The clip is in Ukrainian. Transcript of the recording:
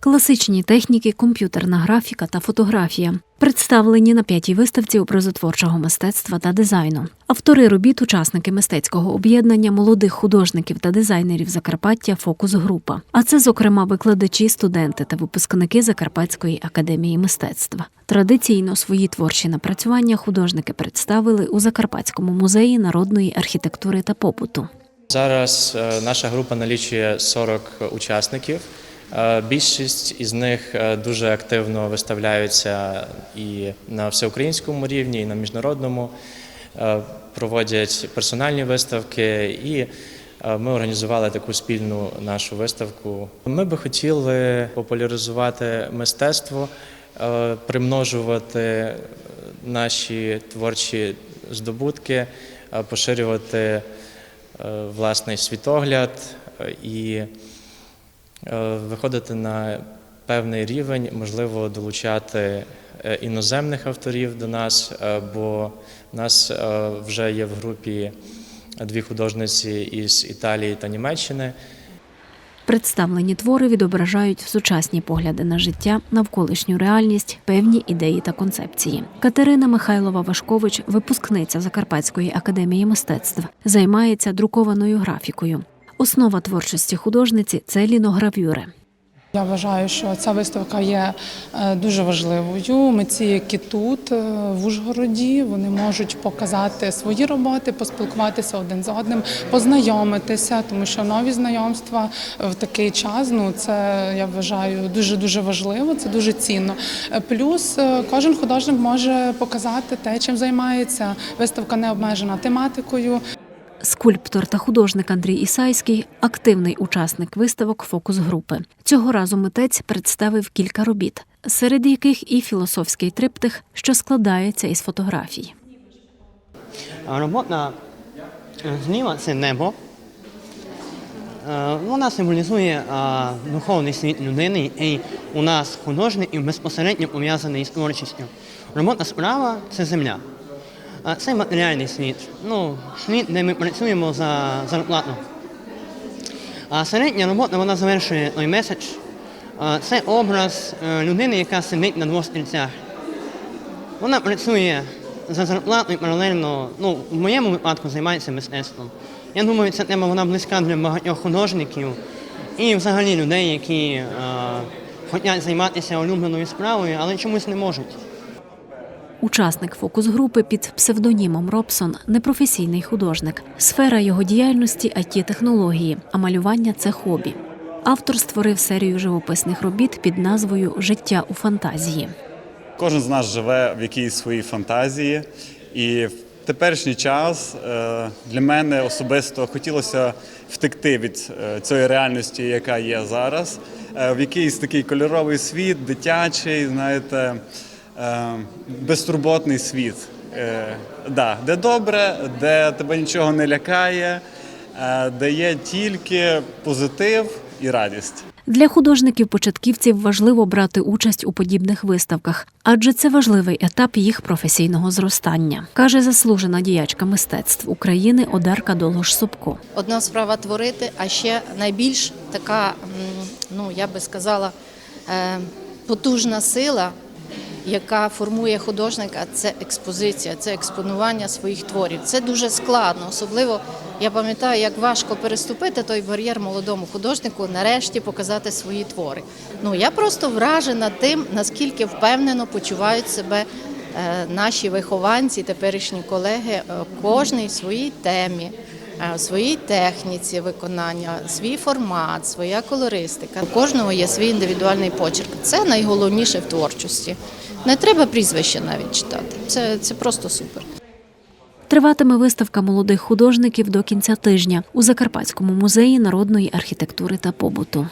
класичні техніки, комп'ютерна графіка та фотографія. Представлені на п'ятій виставці образотворчого мистецтва та дизайну. Автори робіт, учасники мистецького об'єднання молодих художників та дизайнерів Закарпаття Фокус Група. А це, зокрема, викладачі, студенти та випускники Закарпатської академії мистецтва. Традиційно свої творчі напрацювання художники представили у Закарпатському музеї народної архітектури та побуту. Зараз е, наша група налічує 40 учасників. Е, Більшість із них е, дуже активно виставляються і на всеукраїнському рівні, і на міжнародному. Е, Проводять персональні виставки, і ми організували таку спільну нашу виставку. Ми би хотіли популяризувати мистецтво, примножувати наші творчі здобутки, поширювати власний світогляд і виходити на певний рівень, можливо, долучати е, іноземних авторів до нас, е, бо в нас е, вже є в групі дві художниці із Італії та Німеччини. Представлені твори відображають сучасні погляди на життя, навколишню реальність, певні ідеї та концепції. Катерина Михайлова Вашкович, випускниця Закарпатської академії мистецтв, займається друкованою графікою. Основа творчості художниці це ліногравюри. Я вважаю, що ця виставка є е, дуже важливою. Митці, які тут е, в Ужгороді, вони можуть показати свої роботи, поспілкуватися один з одним, познайомитися, тому що нові знайомства в такий час ну це я вважаю дуже дуже важливо. Це дуже цінно. Е, Плюс кожен художник може показати те, чим займається. Виставка не обмежена тематикою. Скульптор та художник Андрій Ісайський активний учасник виставок фокус групи. Цього разу митець представив кілька робіт, серед яких і філософський триптих, що складається із фотографій. Робота е, зліва це небо. Е, Вона символізує а, духовний світ людини, і у нас художників безпосередньо пов'язаний з творчістю. Робота справа це земля. А це матеріальний світ. Ну, світ, де ми працюємо за зарплату. А середня робота вона завершує той меседж. Це образ е, людини, яка сидить на двох стільцях. Вона працює за зарплату і паралельно, ну, в моєму випадку займається мистецтвом. Я думаю, ця тема вона близька для багатьох художників і взагалі людей, які е, хочуть займатися улюбленою справою, але чомусь не можуть. Учасник фокус-групи під псевдонімом Робсон непрофесійний художник. Сфера його діяльності it технології, а малювання це хобі. Автор створив серію живописних робіт під назвою Життя у фантазії. Кожен з нас живе в якійсь своїй фантазії, і в теперішній час е, для мене особисто хотілося втекти від е, цієї реальності, яка є зараз, е, в якийсь такий кольоровий світ, дитячий, знаєте, безтурботний світ. Е, да, Де добре, де тебе нічого не лякає, е, де є тільки позитив і радість. Для художників-початківців важливо брати участь у подібних виставках, адже це важливий етап їх професійного зростання, каже заслужена діячка мистецтв України Одарка Долгош Собко. Одна справа творити, а ще найбільш така, ну я би сказала, е, потужна сила, яка формує художника, це експозиція, це експонування своїх творів. Це дуже складно. Особливо я пам'ятаю, як важко переступити той бар'єр молодому художнику, нарешті показати свої твори. Ну я просто вражена тим, наскільки впевнено почувають себе. е, Наші вихованці, теперішні колеги, е, кожний в своїй темі, е, в своїй техніці виконання, свій формат, своя колористика. У кожного є свій індивідуальний почерк. Це найголовніше в творчості. Не треба прізвище навіть читати. Це, це просто супер. Триватиме виставка молодих художників до кінця тижня у Закарпатському музеї народної архітектури та побуту.